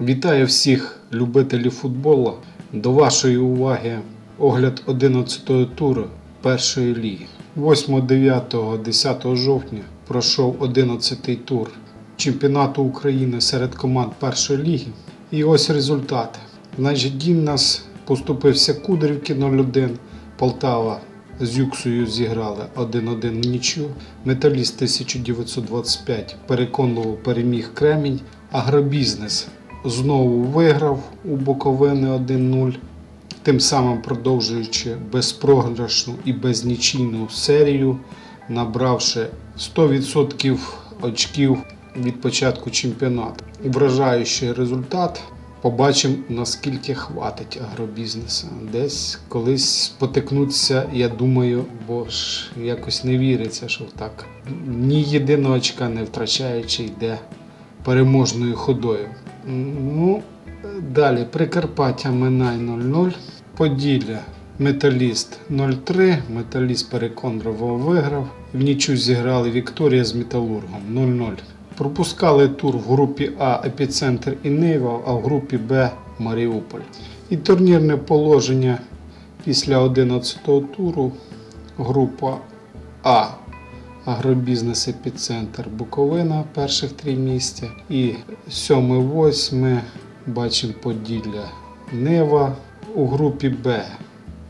Вітаю всіх любителів футболу. До вашої уваги огляд 11-го туру першої ліги. 8, 9, 10 жовтня пройшов 11-й тур чемпіонату України серед команд першої ліги. І ось результати. Значить, Дім нас поступився Кудрівки 0-1, Полтава з Юксою зіграли 1-1 нічю. Металіст 1925 переконливо переміг Кремінь. Агробізнес знову виграв у Буковини 1-0, тим самим продовжуючи безпрограшну і безнічийну серію, набравши 100% очків від початку чемпіонату. Вражаючий результат. Побачимо, наскільки хватить агробізнесу. Десь колись спотикнуться, я думаю, бо ж якось не віриться, що так ні єдиного очка не втрачаючи йде переможною ходою. Ну, далі Прикарпаття Минай 0-0, Поділля Металіст 0-3, Металіст переконливо виграв. В нічу зіграли Вікторія з Металургом 0-0. Пропускали тур в групі А Епіцентр і Нива, а в групі Б Маріуполь. І турнірне положення після 11-го туру. Група А Агробізнес Епіцентр Буковина перших три місця. І 7-8 бачимо Поділля Нива у групі Б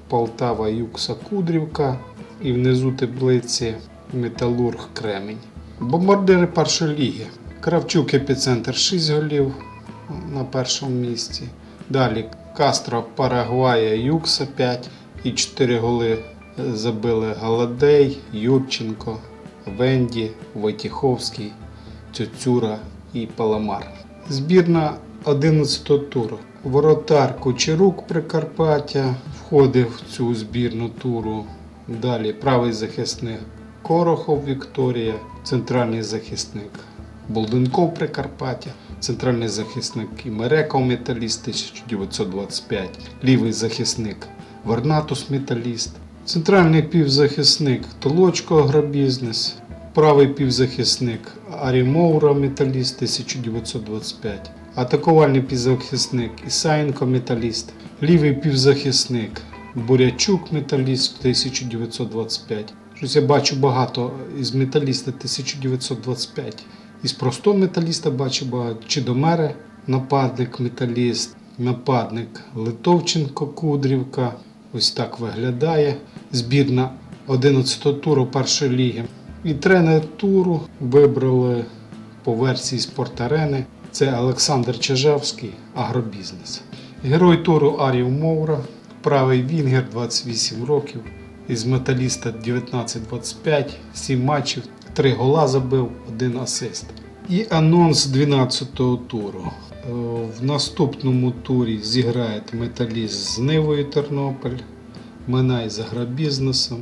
Полтава Юкса Кудрівка і внизу таблиці Металург Кремінь. Бомбардири першої ліги. Кравчук епіцентр 6 голів на першому місці. Далі Кастро Парагвая Юкса 5 і 4 голи забили Галадей, Юрченко, Венді, Войтіховський, Цюцюра і Паламар. Збірна 11-го туру. Воротар Кучерук Прикарпаття входив в цю збірну туру. Далі правий захисник Корохов Вікторія, центральний захисник Болденков Прикарпаття, центральний захисник Імереков Металіст 1925, лівий захисник Варнатус Металіст, центральний півзахисник Толочко Агробізнес, правий півзахисник Арімоура Металіст 1925, атакувальний півзахисник Ісаєнко Металіст, лівий півзахисник Бурячук Металіст 1925. Щось я бачу багато із металіста 1925. Із простого металіста бачу багато. Чидомере, нападник металіст, нападник Литовченко Кудрівка. Ось так виглядає. Збірна 11-го туру першої ліги. І тренер туру вибрали по версії спортарени. Це Олександр Чижевський, агробізнес. Герой туру Арів Мовра, правий Вінгер 28 років. Із металіста 19-25, 7 матчів, 3 гола забив, 1 асист. І анонс 12-го туру. Е, В наступному турі зіграє металіст з Нивою Тернопіль, Минай з агробізнесом,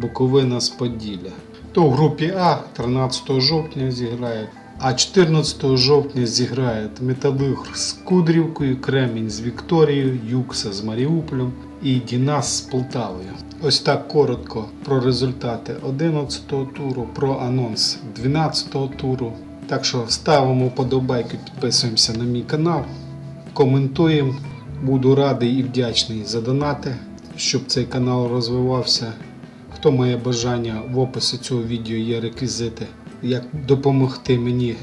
Буковина з Поділля. То в групі А 13 жовтня зіграє, а 14 жовтня зіграє Металург з Кудрівкою, Кремінь з Вікторією, Юкса з Маріуполем і Дінас з Полтавою. Ось так коротко про результати 11-го туру, про анонс 12-го туру. Так що ставимо подобайки, підписуємося на мій канал, коментуємо. Буду радий і вдячний за донати, щоб цей канал розвивався. Хто має бажання, в описі цього відео є реквізити, як допомогти мені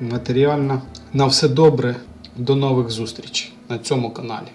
матеріально. На все добре, до нових зустрічей на цьому каналі.